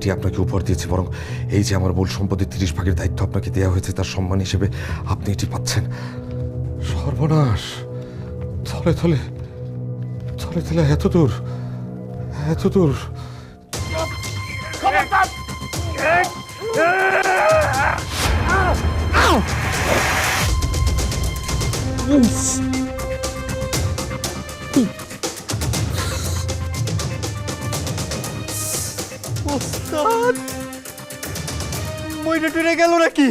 এটি আপনাকে উপহার দিয়েছি, বরং এই যে আমার মূল সম্পদের তিরিশ ভাগের দায়িত্ব আপনাকে দেওয়া হয়েছে, তার সম্মান হিসেবে আপনি এটি পাচ্ছেন। সর্বনাশ! থলে থলে থলে থলে, এত দূর এত দূর। মইটা টুরে গেল নাকি?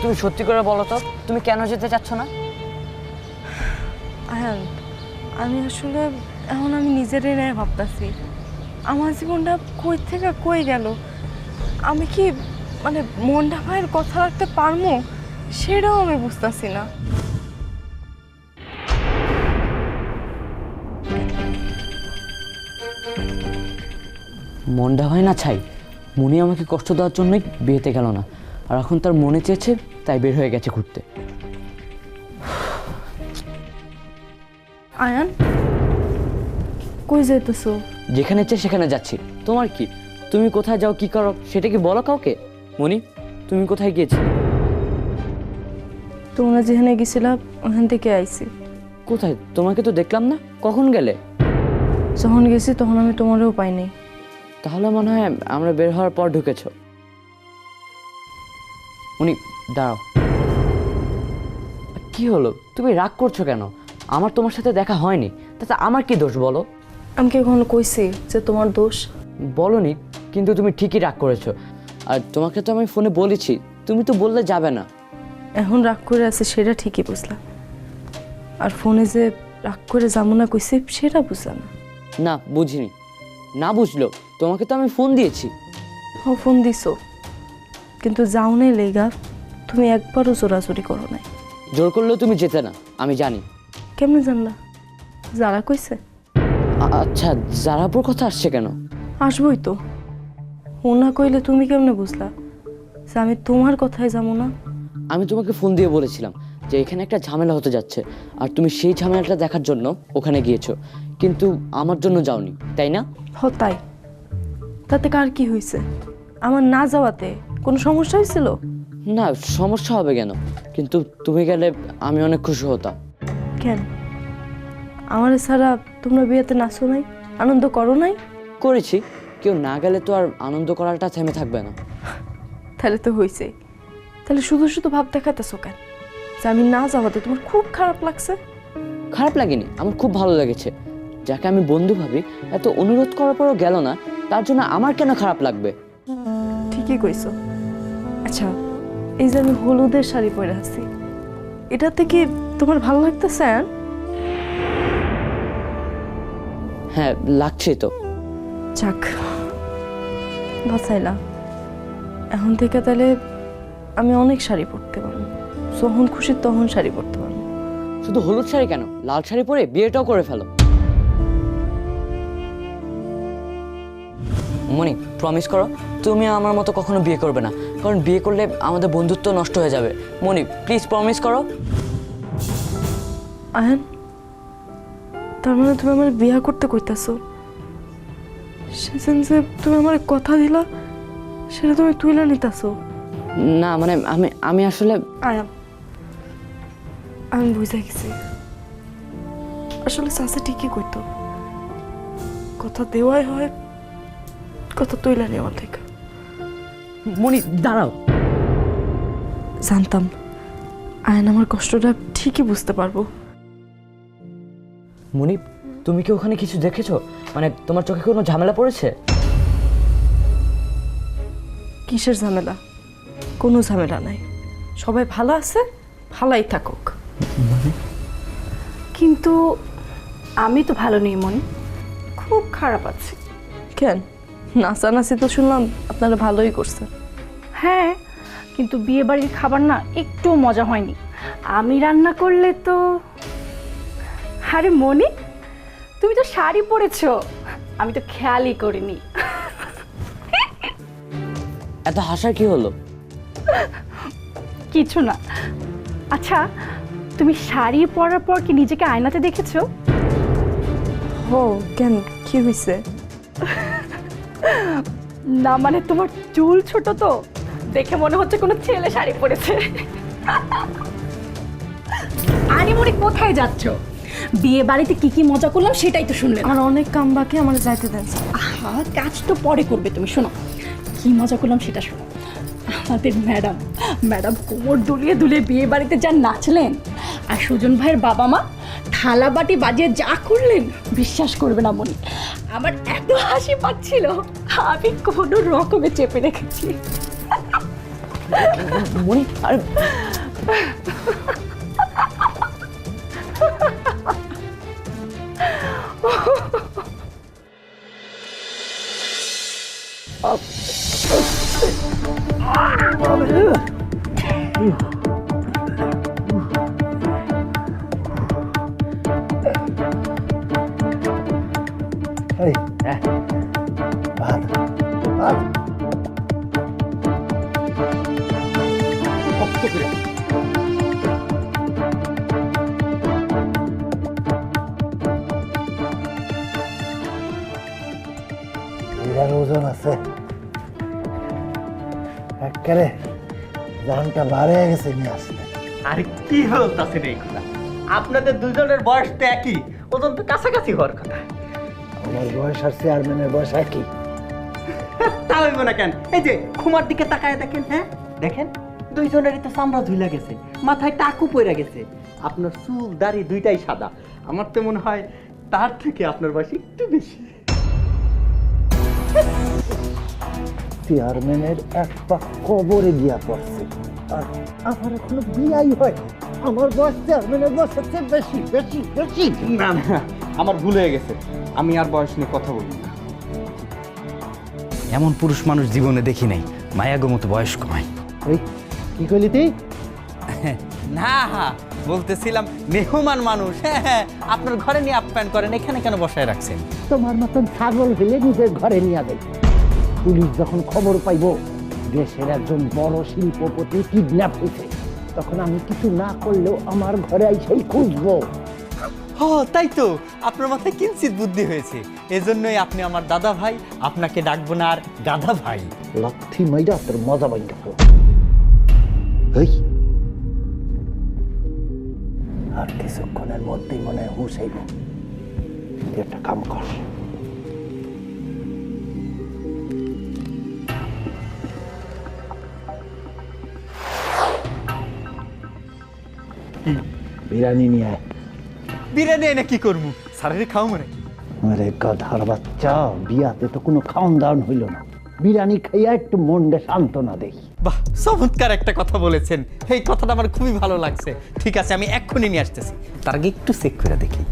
তুমি সত্যি করে বলো তো তুমি কেন যেতে চাচ্ছ না? আমি আসলে এখন আমি নিজেরই নিয়ে ভাবতেছি। আমার জীবনটা কই থেকে কই গেল? আমি কি মানে মনটা ভাইয়ের কথা রাখতে পারব সেটাও আমি বুঝতেছি না। মনটা হয় না ছাই। মনি আমাকে কষ্ট দেওয়ার জন্যই বিয়েতে গেল না। আর এখন তার মনে চেয়েছে তাই বের হয়ে গেছে ঘুরতে। আয়ান কই যাইতেছো? যেখানে ইচ্ছে সেখানে যাচ্ছি। তোমার কি? তুমি কোথায় যাও কি করো সেটা কি বলো কাউকে? মনি তুমি কোথায় গিয়েছিলে? তোমরা যেখানে গেছিলাম ওখান থেকে আইছি। কোথায়? তোমাকে তো দেখলাম না। কখন গেলে? যখন গেছি তখন আমি তোমারও পাইনি তাহলে মনে হয় আমরা বের হওয়ার পর ঢুকেছ। উনি দাঁড়াও। কি হলো? তুমি রাগ করছ কেন? আমার তোমার সাথে দেখা হয়নি। তাতে আমার কি দোষ বলো? আমি কি কখনো কইছি যে তোমার দোষ? বলনি কিন্তু তুমি ঠিকই রাগ করেছ। আর তোমাকে তো আমি ফোনে বলেছি তুমি তো বললে যাবে না। এখন রাগ করে আছে সেটা ঠিকই বুঝলাম আর ফোনে যে রাগ করে যাব না কইছি সেটা বুঝলাম না। না বুঝিনি। না বুঝলো তোমাকে তো আমি ফোন দিয়েছি। ও ফোন দিছো। কিন্তু যাও নাই লেগা তুমি একবারও জোরাজুরি করো নাই। জোর করলেও তুমি যেতে না আমি জানি। কেমনে জানলা? যারা কইছে? আচ্ছা জারাপুর কথা আসছে কেন? আসবই তো। ও না কইলে তুমি কেমনে বুঝলা? যে আমি তোমার কথায় যাব না। আমি তোমাকে ফোন দিয়ে বলেছিলাম যে এখানে একটা ঝামেলা হতে যাচ্ছে আর তুমি সেই ঝামেলাটা দেখার জন্য ওখানে গিয়েছো। কিন্তু আমার জন্য যাওনি তাই না? হ তাই। তাতে কার কি হয়েছে আমার না যাওয়াতে কোনো সমস্যা হয়েছিল না সমস্যা হবে কেন? কিন্তু তুমি গেলে আমি অনেক খুশি হতাম। কেন? আমার ছাড়া তোমরা বিয়েতে নাচো নাই আনন্দ করো নাই? করেছি কেউ না গেলে তো আর আনন্দ করাটা থেমে থাকবে না। তাহলে তো হয়েছে তাহলে শুধু শুধু ভাব দেখাতেছো কেন? যে আমি না যাওয়াতে তোমার খুব খারাপ লাগছে? খারাপ লাগেনি আমার খুব ভালো লেগেছে। যাকে আমি বন্ধু ভাবি এত অনুরোধ করার পরও গেল না তার জন্য আমার কেন খারাপ লাগবে? ঠিকই কইছো। আচ্ছা এই যে আমি হলুদের শাড়ি পরে আছি এটা থেকে তোমার ভালো লাগতেছে আয়ান? হ্যাঁ লাগছে তো। যাক বাঁচাইলা এখন থেকে তাহলে আমি অনেক শাড়ি পরতে পারব। যখন খুশি তখন শাড়ি পরতে পারব। শুধু হলুদ শাড়ি কেন? লাল শাড়ি পরে বিয়েটাও করে ফেলো। মনি প্রমিস করো তুমি আমার মতো কখনো বিয়ে করবে না। কারণ বিয়ে করলে আমাদের বন্ধুত্ব নষ্ট হয়ে যাবে। মনি প্লিজ প্রমিস করো। আয়ান? তার মানে তুমি আমার বিয়া করতে কইতাছো? সেদিন যে তুমি আমার কথা দিলা সেটা তুমি তুইলা নিতেছো। না মানে আমি আমি আসলে আয়াম আমি বুঝে গেছি। আসলে চাষা ঠিকই করতো কথা দেওয়াই হয় কথা তুইলা নেওয়ার থেকে মনি দাঁড়াও। জানতাম আয়ন আমার কষ্টটা ঠিকই বুঝতে পারব। মনি তুমি কি ওখানে কিছু দেখেছ? মানে তোমার চোখে কোনো ঝামেলা পড়েছে? কিসের ঝামেলা? কোনো ঝামেলা নাই। সবাই ভালো আছে ভালাই থাকুক। কিন্তু আমি তো ভালো নেই মন। খুব খারাপ আছি। কেন? নাচানাচি তো শুনলাম আপনারা ভালোই করছেন। হ্যাঁ কিন্তু বিয়ে বাড়ির খাবার না একটু মজা হয়নি। আমি রান্না করলে তো আরে মনি তুমি তো শাড়ি পরেছো। আমি তো খেয়ালই করিনি। এত হাসার কি হলো? কিছু না। আচ্ছা তুমি শাড়ি পরার পর কি নিজেকে আয়নাতে দেখেছ? ও কেন? কি হয়েছে না মানে তোমার চুল ছোট তো দেখে মনে হচ্ছে কোনো ছেলে শাড়ি পরেছে। আরে মনে কোথায় যাচ্ছ? বিয়ে বাড়িতে কি কি মজা করলাম সেটাই তো শুনলে আর অনেক কাম বাকি আমার যাইতে দেন। আহা কাজ তো পরে করবে তুমি শোনো। কি মজা করলাম সেটা শোনো। আমাদের ম্যাডাম ম্যাডাম কোমর দুলিয়ে দুলিয়ে বিয়ে বাড়িতে যা নাচলেন আর সুজন ভাইয়ের বাবা মা থালা বাটি বাজিয়ে যা করলেন বিশ্বাস করবে না মনি। আমার এত হাসি পাচ্ছিল আমি কোনো রকমে চেপে রেখেছি। মনি আর। ありがとうございます。একেবারে জানটা বাড়ে গেছে নিয়ে আসলে। আরে কি বলতেছেন এই কথা? আপনাদের দুজনের বয়স তো একই ওজন তো কাছাকাছি হওয়ার কথা। আমার বয়স আর চেয়ারম্যানের বয়স একই। তা হইব না কেন? এই যে খুমার দিকে তাকায় দেখেন হ্যাঁ? দেখেন দুইজনেরই তো চামড়া ধুইলা গেছে মাথায় টাকু পড়ে গেছে। আপনার চুল দাড়ি দুইটাই সাদা। আমার তো মনে হয় তার থেকে আপনার বয়স একটু বেশি। চেয়ারম্যানের এক পা কবরে গিয়া পড়ছে। আর আমার এখনও বিয়াই হয়। আমার বয়স চেয়ারম্যানের বয়স হচ্ছে বেশি বেশি বেশি। না না আমার ভুল হয়ে গেছে। আমি আর বয়স নিয়ে কথা বলব না। এমন পুরুষ মানুষ জীবনে দেখি নাই মায়াগো মতো বয়স্ক মাই এই কি করলি তুই? না বলতেছিলাম মেহমান মানুষ। হ্যাঁ হ্যাঁ আপনার ঘরে নিয়ে আপ্যায়ন করেন এখানে কেন বসায় রাখছেন? তোমার মতন ছাগল ফেলে নিজের ঘরে নিয়ে দেয় পুলিশ যখন খবর পাইব দেশের একজন বড় শিল্পপতি কিডন্যাপ হয়েছে তখন আমি কিছু না করলেও আমার ঘরে আইসাই খুঁজবো। ও তাই তো। আপনার মাথায় কিঞ্চিত বুদ্ধি হয়েছে। এজন্যই আপনি আমার দাদা ভাই আপনাকে ডাকবো না আর গাধা ভাই। লাথি মাইরা তোর মজা এই আর কিছুক্ষণের মধ্যেই মনে হয় হুশ একটা কাম কর। বিরিয়ানি নিয়ে আয়। বিরিয়ানি এনে কি করব? সারারে খাও মনে আরে গাধার বাচ্চা বিয়াতে তো কোনো খাওন দাওয়ান হইল না। বিরিয়ানি খাইয়া একটু মনটা সান্ত্বনা দেই। বাহ চমৎকার একটা কথা বলেছেন। এই কথাটা আমার খুবই ভালো লাগছে। ঠিক আছে আমি এক্ষুনি নিয়ে আসতেছি। তার আগে একটু চেক করে দেখি।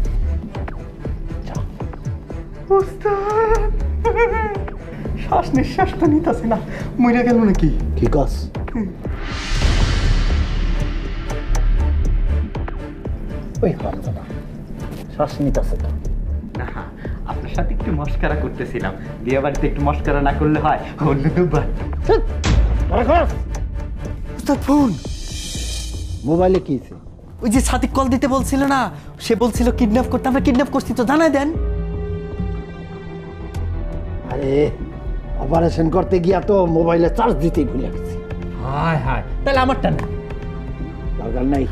শ্বাস নিঃশ্বাসটা নিতেছে না। মরে গেল নাকি? ঠিক আছে ওই না শ্বাস নিতেছে তো। না আপনার সাথে একটু মস্কারা করতেছিলাম। বিয়ে বাড়িতে একটু মস্কারা না করলে হয় অন্য দুবার ফোন। মোবাইলে কি ওই যে সাথী কল দিতে বলছিল না সে বলছিল কিডন্যাপ করতে। আমরা কিডন্যাপ করছি তো জানাই দেন। আরে অপারেশন করতে গিয়া তো মোবাইলে চার্জ দিতেই ভুলে গেছি। হায় হায়। তাহলে আমারটা না। দরকার নাই।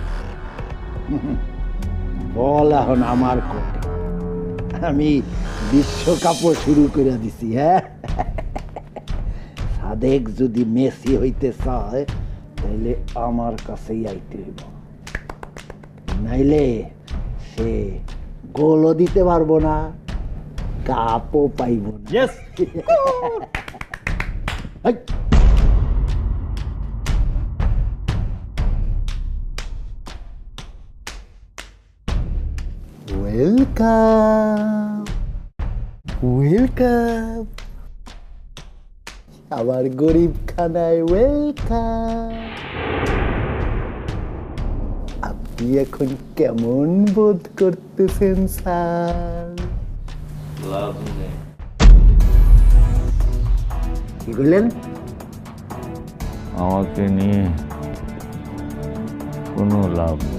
বল এখন আমার কোর্টে আমি বিশ্বকাপও শুরু করে দিছি হ্যাঁ? সাদেক যদি মেসি হইতে চায় তাহলে আমার কাছেই আইতে হইব। নাইলে সে গোলও দিতে পারব না কাপও পাইব না। ওয়েলকাম ওয়েলকাম আমার গরিব খানায় ওয়েলকাম আপনি এখন কেমন বোধ করতেছেন স্যার? কি বললেন? আমাকে নিয়ে কোনো লাভ নেই।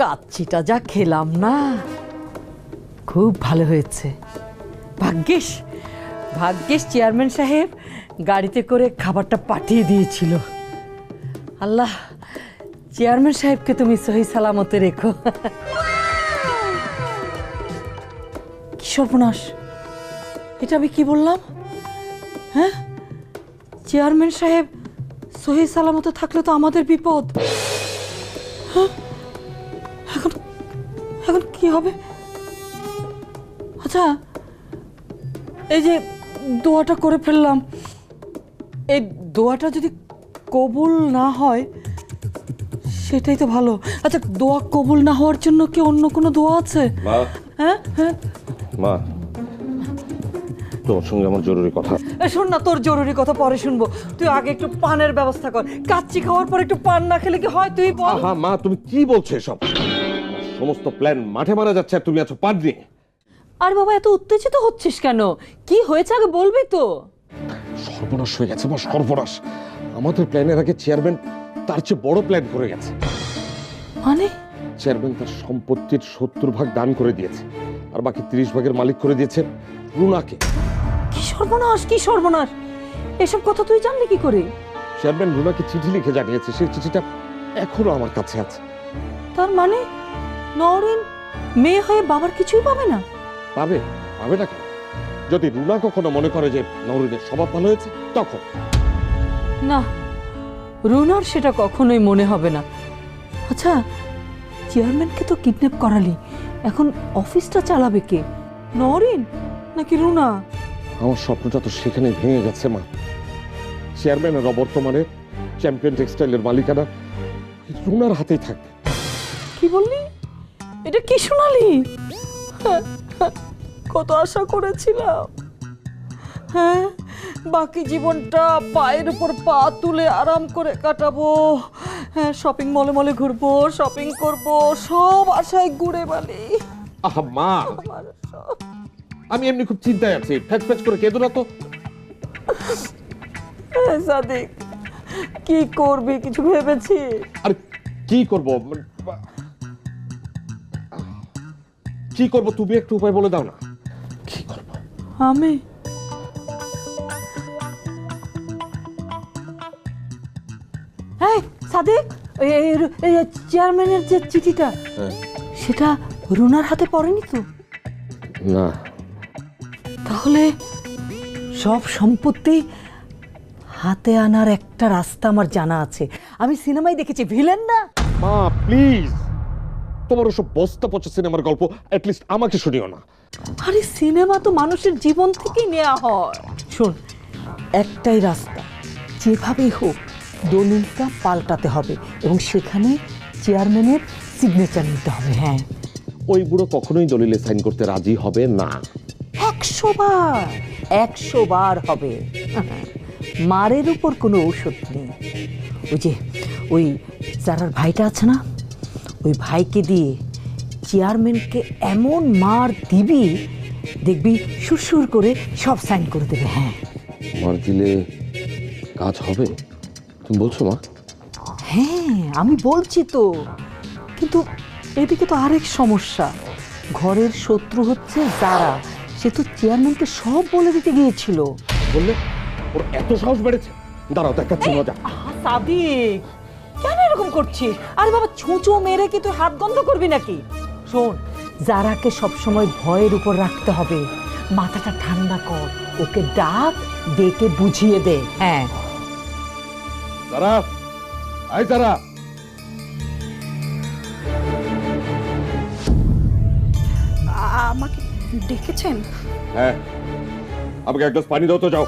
কাচ্চিটা যা খেলাম না। খুব ভালো হয়েছে। ভাগ্যিস ভাগ্যিস চেয়ারম্যান সাহেব গাড়িতে করে খাবারটা পাঠিয়ে দিয়েছিল। আল্লাহ, চেয়ারম্যান সাহেবকে তুমি সহি সালামতে রেখো। কি সর্বনাশ। এটা আমি কি বললাম? হ্যাঁ? চেয়ারম্যান সাহেব সহি সালামতে থাকলে তো আমাদের বিপদ। হ্যাঁ? কি হবে? আচ্ছা এই যে দোয়াটা করে ফেললাম এই দোয়াটা যদি কবুল না হয় সেটাই তো ভালো। আচ্ছা দোয়া কবুল না হওয়ার জন্য কি অন্য কোনো দোয়া আছে? হ্যাঁ হ্যাঁ। মা তোমার সঙ্গে আমার জরুরি কথা। শোন না তোর জরুরি কথা পরে শুনব। তুই আগে একটু পানের ব্যবস্থা কর। কাচ্চি খাওয়ার পর একটু পান না খেলে কি হয় তুই বল। মা তুমি কি বলছো এসব? সমস্ত প্ল্যান মাঠে মারা যাচ্ছে আর তুমি আছো পাট নিয়ে আর বাবা এত উত্তেজিত হচ্ছিস কেন? কি হয়েছে আগে বলবি তো। সর্বনাশ হয়ে গেছে মা সর্বনাশ। আমাদের প্ল্যানের আগে চেয়ারম্যান তার চেয়ে বড় প্ল্যান করে গেছে। মানে? চেয়ারম্যান তার সম্পত্তির সত্তর ভাগ দান করে দিয়েছে। আর বাকি তিরিশ ভাগের মালিক করে দিয়েছে রুনাকে। কি সর্বনাশ কি সর্বনাশ? এসব কথা তুই জানলি কি করে? চেয়ারম্যান রুনাকে চিঠি লিখে জানিয়েছে সেই চিঠিটা এখনও আমার কাছে আছে। তার মানে? নরেন মেয়ে হয়ে বাবার কিছুই পাবে না? পাবে? পাবে না কেন? যদি রুনা কখনো মনে করে যে নরিনের স্বভাব ভালো হয়েছে তখন। না রুনার সেটা কখনোই মনে হবে না। আচ্ছা চেয়ারম্যানকে তো কিডন্যাপ করালি এখন অফিসটা চালাবে কে? নরেন নাকি রুনা? আমার স্বপ্নটা তো সেখানে ভেঙে গেছে মা। চেয়ারম্যানের অবর্তমানে চ্যাম্পিয়ন টেক্সটাইলের মালিকানা রুনার হাতেই থাকবে। কি বললি? এটা কি শোনালি কত আশা করেছিলাম। হ্যাঁ বাকি জীবনটা পায়ের উপর পা তুলে আরাম করে কাটাবো। হ্যাঁ শপিং মলে মলে ঘুরবো শপিং করব সব আশায় ঘুরে বালি আহা মা! আমি এমনি খুব চিন্তায় আছি। ফ্যাচ ফ্যাচ করে কেঁদো না তো। হ্যাঁ, সাদিক কি করবি কিছু ভেবেছি আর কি করব? কি করব তুমি একটু উপায় বলে দাও না। কি করব? আমি। এই সাদিক এই- এই- এই চেয়ারম্যানের যে চিঠিটা হ্যাঁ। সেটা রুনার হাতে পড়েনি তো? না। তাহলে সব সম্পত্তি হাতে আনার একটা রাস্তা আমার জানা আছে। আমি সিনেমায় দেখেছি ভিলেন না? মা প্লিজ। তোমার ওসব বস্তা পচা সিনেমার গল্প অ্যাটলিস্ট আমাকে শুনিও না। আরে সিনেমা তো মানুষের জীবন থেকেই নেওয়া হয়। শোন একটাই রাস্তা যেভাবেই হোক দলিলটা পাল্টাতে হবে এবং সেখানে চেয়ারম্যানের সিগনেচার নিতে হবে হ্যাঁ। ওই বুড়ো কখনোই দলিলে সাইন করতে রাজি হবে না। একশো বার একশো বার হবে। মারের উপর কোনো ঔষধ নেই। ওই যে ওই যারার ভাইটা আছে না? ওই ভাইকে দিয়ে চেয়ারম্যানকে এমন মার দিবি দেখবি সুরসুর করে সব সাইন করে দেবে হ্যাঁ। মার দিলে কাজ হবে? তুমি বলছো মা? হ্যাঁ আমি বলছি তো। কিন্তু এদিকে তো আরেক সমস্যা। ঘরের শত্রু হচ্ছে যারা। সে তো চেয়ারম্যানকে সব বলে দিতে গিয়েছিল। বললে ওর এত সাহস বেড়েছে। দাঁড়াও দেখাচ্ছি মজা। সাদিক! এরকম করছিস আরে বাবা ছুঁচো মেরে কি তুই হাত গন্ধ করবি নাকি? শোন যারাকে সবসময় ভয়ের উপর রাখতে হবে মাথাটা ঠান্ডা কর ওকে ডাক ডেকে বুঝিয়ে দে। হ্যাঁ। যারা আই যারা আমাকে ডেকেছেন? হ্যাঁ। আমাকে এক গ্লাস পানি দাও তো যাও।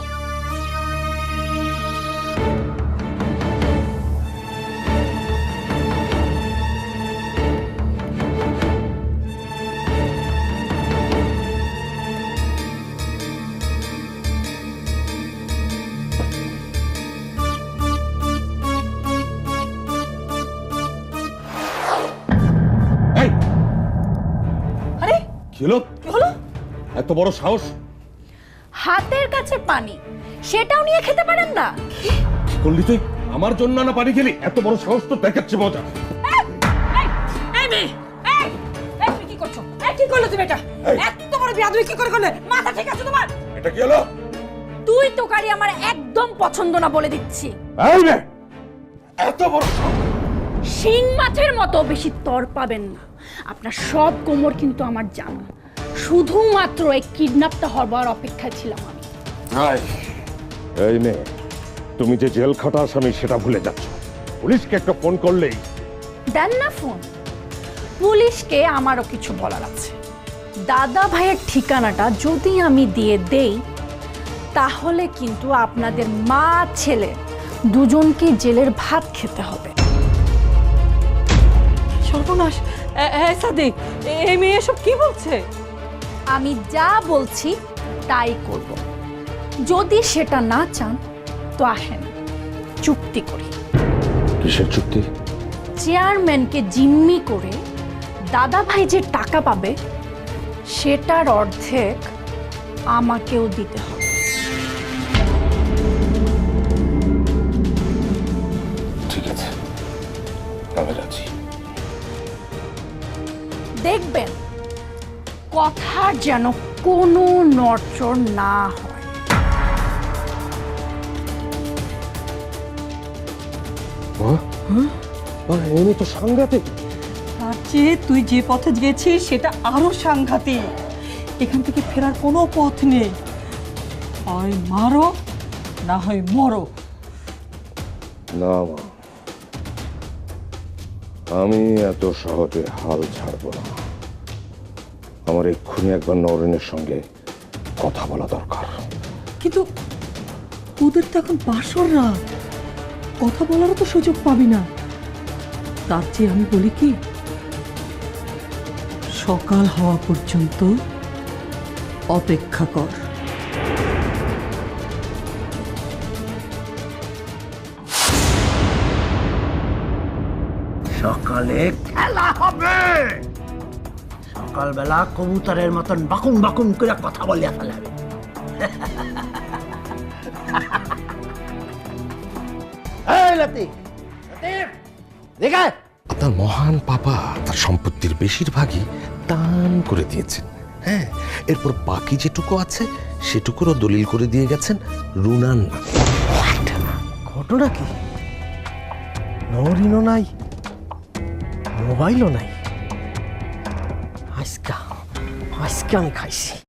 বড় সাহস? হাতের কাছে পানি সেটাও নিয়ে খেতে পারেন না। কি করলি তুই? আমার জন্য না পানি খেলি? এত বড় সাহস তো দেখাচ্ছে মজা। তুমি কি করছ? কি করলে তুমি এটা? এত বড় কি করে করলে? মাথা ঠিক আছে তোমার? এটা কি হলো? তুই তোকারি আমার একদম পছন্দ না বলে দিচ্ছি। এই এত বড় শিং মাছের মতো বেশি তর পাবেন না। আপনার সব কোমর কিন্তু আমার জানা। শুধুমাত্র এই কিডন্যাপটা হবার অপেক্ষায় ছিলাম আমি। এই নে তুমি যে জেল খাটা আসামি সেটা ভুলে যাচ্ছ। পুলিশকে একটা ফোন করলেই। দেন না ফোন। পুলিশকে আমারও কিছু বলার আছে। দাদা ভাইয়ের ঠিকানাটা যদি আমি দিয়ে দেই তাহলে কিন্তু আপনাদের মা ছেলে দুজনকে জেলের ভাত খেতে হবে। সর্বনাশ। হ্যাঁ সাদিক এই মেয়ে এসব কি বলছে? আমি যা বলছি তাই করব। যদি সেটা না চান তো আসেন। চুক্তি করি। কিসের চুক্তি? চেয়ারম্যানকে জিম্মি করে দাদা ভাই যে টাকা পাবে সেটার অর্ধেক আমাকেও দিতে হবে। ঠিক আছে। আমি রাজি। দেখবেন কথার যেন কোনো নড়চড় না হয়। এমনি তো সাংঘাতিক। তার চেয়ে তুই যে পথে গেছিস সেটা আরও সাংঘাতিক। এখান থেকে ফেরার কোনো পথ নেই। হয় মারো না হয় মরো। না মা। আমি এত সহজে হাল ছাড়বো না। আমার এক্ষুনি একবার নরেনের সঙ্গে কথা বলা দরকার। কিন্তু ওদের তো এখন বাসর রাত। কথা বলারও তো সুযোগ পাবি না। তার চেয়ে আমি বলি কি সকাল হওয়া পর্যন্ত অপেক্ষা কর। সকালে খেলা হবে! সকালবেলা কবুতরের মতন বাকুন বাকুন করে কথা বলিয়া ফেলাবে। আপনার মহান পাপা তার সম্পত্তির বেশিরভাগই দান করে দিয়েছেন। হ্যাঁ এরপর বাকি যেটুকু আছে সেটুকুরও দলিল করে দিয়ে গেছেন রুনান। ঘটনা কি? নরিনও নাই মোবাইলও নাই। 让你开心。